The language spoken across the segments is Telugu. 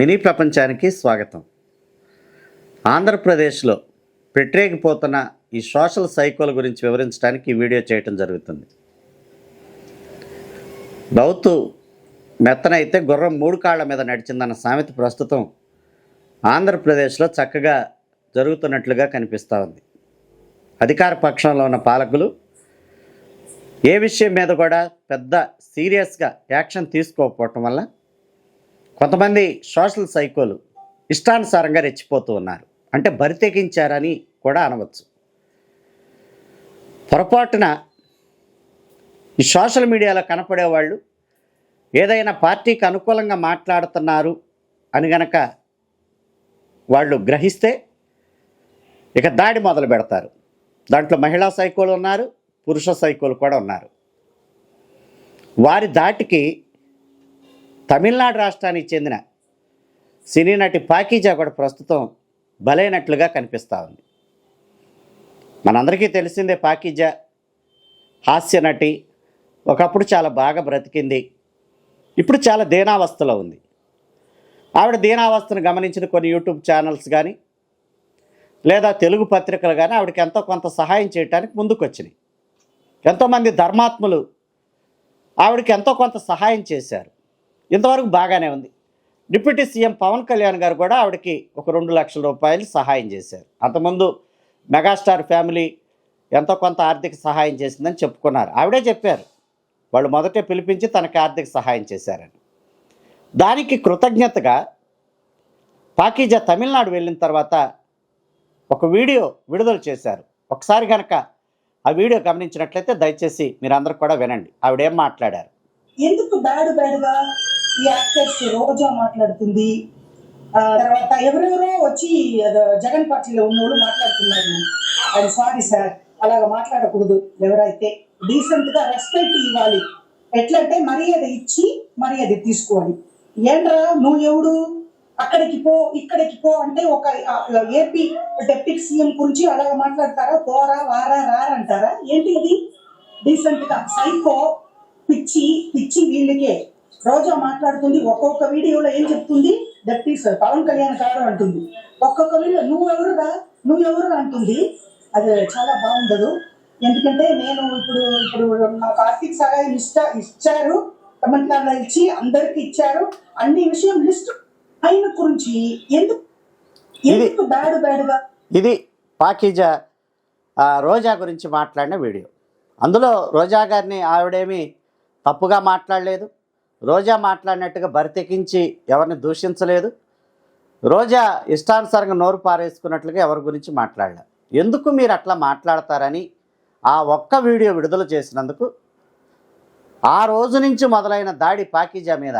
మినీ ప్రపంచానికి స్వాగతం. ఆంధ్రప్రదేశ్లో పెట్టేకిపోతున్న ఈ సోషల్ సైకోల గురించి వివరించడానికి ఈ వీడియో చేయటం జరుగుతుంది. రౌతు మెత్తనైతే గుర్రం మూడు కాళ్ళ మీద నడిచిందన్న సామెత ప్రస్తుతం ఆంధ్రప్రదేశ్లో చక్కగా జరుగుతున్నట్లుగా కనిపిస్తూ ఉంది. అధికార పక్షంలో ఉన్న పాలకులు ఏ విషయం మీద కూడా పెద్ద సీరియస్గా యాక్షన్ తీసుకోకపోవటం వల్ల కొంతమంది సోషల్ సైకోలు ఇష్టానుసారంగా రెచ్చిపోతూ ఉన్నారు. అంటే బరితెగించారని కూడా అనవచ్చు. పొరపాటున ఈ సోషల్ మీడియాలో కనపడే వాళ్ళు ఏదైనా పార్టీకి అనుకూలంగా మాట్లాడుతున్నారు అని గనక వాళ్ళు గ్రహిస్తే ఇక దాడి మొదలు పెడతారు. దాంట్లో మహిళా సైకోలు ఉన్నారు పురుష సైకోలు కూడా ఉన్నారు. వారి దాటికి తమిళనాడు రాష్ట్రానికి చెందిన సినీ నటి పాకీజా కూడా ప్రస్తుతం బలైనట్లుగా కనిపిస్తూ ఉంది. మనందరికీ తెలిసిందే పాకీజా హాస్య నటి ఒకప్పుడు చాలా బాగా బ్రతికింది ఇప్పుడు చాలా దీనావస్థలో ఉంది. ఆవిడ దీనావస్థను గమనించిన కొన్ని యూట్యూబ్ ఛానల్స్ కానీ లేదా తెలుగు పత్రికలు కానీ ఆవిడకి ఎంతో కొంత సహాయం చేయడానికి ముందుకు వచ్చినాయి ఎంతోమంది ధర్మాత్ములు ఆవిడకి ఎంతో కొంత సహాయం చేశారు. ఇంతవరకు బాగానే ఉంది. డిప్యూటీ సీఎం పవన్ కళ్యాణ్ గారు కూడా ఆవిడకి ఒక రెండు లక్షల రూపాయలు సహాయం చేశారు. అంతకుముందు మెగాస్టార్ ఫ్యామిలీ ఎంతో కొంత ఆర్థిక సహాయం చేసిందని చెప్పుకున్నారు. ఆవిడే చెప్పారు వాళ్ళు మొదటే పిలిపించి తనకి ఆర్థిక సహాయం చేశారని. దానికి కృతజ్ఞతగా పాకీజా తమిళనాడు వెళ్ళిన తర్వాత ఒక వీడియో విడుదల చేశారు. ఒకసారి కనుక ఆ వీడియో గమనించినట్లయితే దయచేసి మీరందరూ కూడా వినండి. ఆవిడేం మాట్లాడారు? ఎందుకు బ్యాడ్ బ్యాడ్గా యాక్టర్స్ రోజా మాట్లాడుతుంది. తర్వాత ఎవరెవరో వచ్చి జగన్ పార్టీలో ఉన్నోళ్ళు మాట్లాడుతున్నారు. అది సారీ సార్ అలాగ మాట్లాడకూడదు ఎవరైతే. డీసెంట్గా రెస్పెక్ట్ ఇవ్వాలి. ఎట్లంటే మర్యాద ఇచ్చి మర్యాద తీసుకోవాలి. ఏంట్రా నువ్వు ఎవడు? అక్కడికి పో ఇక్కడికి పో అంటే ఒక ఏపీ డెప్యూటీ సీఎం గురించి అలాగ మాట్లాడతారా? పోరా వారా రారా అంటారా? ఏంటి ఇది? డీసెంట్గా సైకో పిచ్చి పిచ్చి వీళ్ళకే. రోజా మాట్లాడుతుంది ఒక్కొక్క వీడియోలో ఏం చెప్తుంది? డెప్యూటీ సార్ పవన్ కళ్యాణ్ గారు అంటుంది. ఒక్కొక్క వీడియో నువ్వెవరు రా? నువ్వెవరు అంటుంది. అది చాలా బాగుండదు. ఎందుకంటే నేను ఇప్పుడు ఇప్పుడు నాకు ఆర్థిక సహాయం ఇష్ట ఇచ్చారు తమిళనాడులో ఇచ్చి అందరికి ఇచ్చారు. అన్ని విషయం లిస్ట్ ఆయన గురించి ఎందుకు ఎందుకు బ్యాడ్ బ్యాడ్గా ఇది పాకీజా రోజా గురించి మాట్లాడిన వీడియో. అందులో రోజా గారిని ఆవిడేమీ తప్పుగా మాట్లాడలేదు. రోజా మాట్లాడినట్టుగా బరితెకించి ఎవరిని దూషించలేదు. రోజా ఇష్టానుసారంగా నోరు పారేసుకున్నట్లుగా ఎవరి గురించి మాట్లాడలేదు ఎందుకు మీరు అట్లా మాట్లాడతారని ఆ ఒక్క వీడియో విడుదల చేసినందుకు ఆ రోజు నుంచి మొదలైన దాడి పాకీజా మీద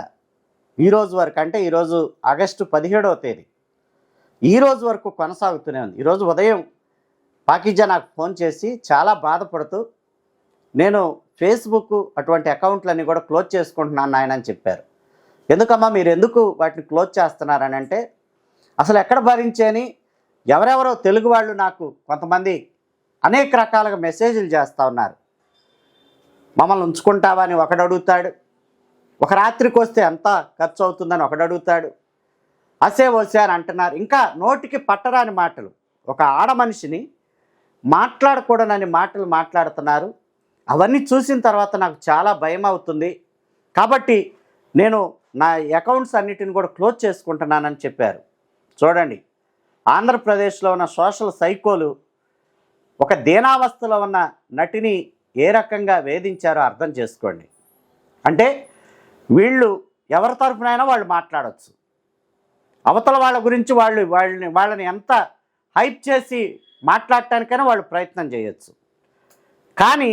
ఈ రోజు వరకు అంటే ఈరోజు ఆగస్టు పదిహేడవ తేదీ ఈ రోజు వరకు కొనసాగుతూనే ఉంది. ఈరోజు ఉదయం పాకిజా నాకు ఫోన్ చేసి చాలా బాధపడుతూ నేను ఫేస్బుక్ అటువంటి అకౌంట్లన్నీ కూడా క్లోజ్ చేసుకుంటున్నాను నాయన అని చెప్పారు. ఎందుకమ్మా మీరు ఎందుకు వాటిని క్లోజ్ చేస్తున్నారని అంటే అసలు ఎక్కడ భరించేని? ఎవరెవరో తెలుగు వాళ్ళు నాకు కొంతమంది అనేక రకాలుగా మెసేజ్లు చేస్తూ ఉన్నారు. మమ్మల్ని ఉంచుకుంటావా అని ఒకడు అడుగుతాడు. ఒక రాత్రికి వస్తే ఎంత ఖర్చు అవుతుందని ఒకడు అడుగుతాడు. అసే వసే అని అంటున్నారు. ఇంకా నోటికి పట్టరాని మాటలు. ఒక ఆడ మనిషిని మాట్లాడకూడనని మాటలు మాట్లాడుతున్నారు. అవన్నీ చూసిన తర్వాత నాకు చాలా భయం అవుతుంది. కాబట్టి నేను నా అకౌంట్స్ అన్నిటిని కూడా క్లోజ్ చేసుకుంటున్నానని చెప్పారు. చూడండి ఆంధ్రప్రదేశ్లో ఉన్న సోషల్ సైకోలు ఒక దీనావస్థలో ఉన్న నటిని ఏ రకంగా వేధించారో అర్థం చేసుకోండి. అంటే వీళ్ళు ఎవరి తరఫునైనా వాళ్ళు మాట్లాడవచ్చు అవతల వాళ్ళ గురించి వాళ్ళు వాళ్ళని వాళ్ళని ఎంత హైప్ చేసి మాట్లాడటానికైనా వాళ్ళు ప్రయత్నం చేయొచ్చు. కానీ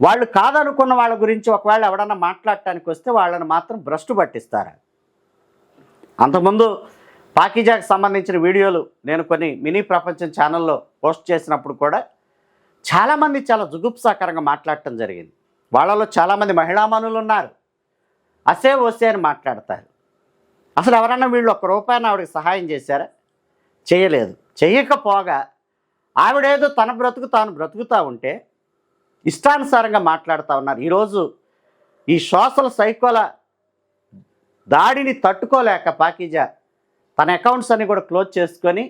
వాళ్ళు కాదనుకున్న వాళ్ళ గురించి ఒకవేళ ఎవడన్నా మాట్లాడటానికి వస్తే వాళ్ళని మాత్రం భ్రష్టు పట్టిస్తారు? అంతకుముందు పాకిజాకి సంబంధించిన వీడియోలు నేను కొన్ని మినీ ప్రపంచం ఛానల్లో పోస్ట్ చేసినప్పుడు కూడా చాలామంది చాలా జుగుప్సాకరంగా మాట్లాడటం జరిగింది. వాళ్ళలో చాలామంది మహిళామణులు ఉన్నారు. అసే ఓసే అని మాట్లాడతారు. అసలు ఎవరన్నా వీళ్ళు ఒక్క రూపాయన ఆవిడకి సహాయం చేశారా? చేయలేదు. చేయకపోగా ఆవిడేదో తన బ్రతుకు తాను బ్రతుకుతూ ఉంటే ఇష్టానుసారంగా మాట్లాడుతూ ఉన్నారు. ఈరోజు ఈ సోషల్ సైకోల దాడిని తట్టుకోలేక పాకిజా తన అకౌంట్స్ అన్ని కూడా క్లోజ్ చేసుకొని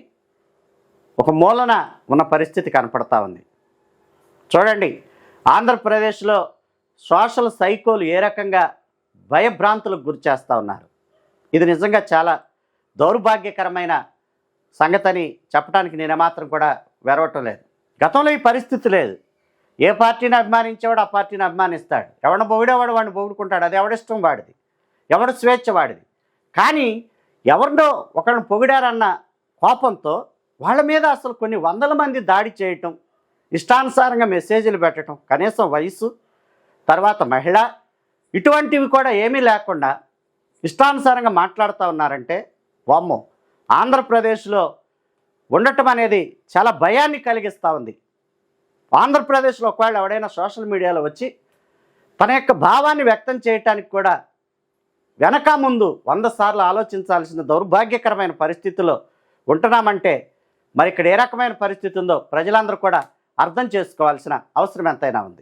ఒక మూలన ఉన్న పరిస్థితి కనపడతా ఉంది. చూడండి ఆంధ్రప్రదేశ్లో సోషల్ సైకోలు ఏ రకంగా భయభ్రాంతులకు గురి చేస్తూ ఉన్నారు. ఇది నిజంగా చాలా దౌర్భాగ్యకరమైన సంగతని చెప్పడానికి నేను మాత్రం కూడా వెరవటం లేదు. గతంలో ఈ పరిస్థితి లేదు. ఏ పార్టీని అభిమానించేవాడు ఆ పార్టీని అభిమానిస్తాడు? ఎవడిని పొగిడేవాడు వాడిని పొగుడుకుంటాడు అది ఎవడిష్టం వాడిది? ఎవడు స్వేచ్ఛ వాడిది? కానీ ఎవరినో ఒకరిని పొగిడారన్న కోపంతో వాళ్ళ మీద అసలు కొన్ని వందల మంది దాడి చేయటం ఇష్టానుసారంగా మెసేజ్లు పెట్టడం కనీసం వయసు తర్వాత మహిళ ఇటువంటివి కూడా ఏమీ లేకుండా ఇష్టానుసారంగా మాట్లాడుతూ ఉన్నారంటే వామ్మో ఆంధ్రప్రదేశ్లో ఉండటం అనేది చాలా భయాన్ని కలిగిస్తూ ఉంది. ఆంధ్రప్రదేశ్లో ఒకవేళ ఎవడైనా సోషల్ మీడియాలో వచ్చి తన యొక్క భావాన్ని వ్యక్తం చేయటానికి కూడా వెనక ముందు వంద సార్లు ఆలోచించాల్సిన దౌర్భాగ్యకరమైన పరిస్థితిలో ఉంటున్నామంటే మరి ఇక్కడ ఏ రకమైన పరిస్థితి ఉందో ప్రజలందరూ కూడా అర్థం చేసుకోవాల్సిన అవసరం ఎంతైనా ఉంది.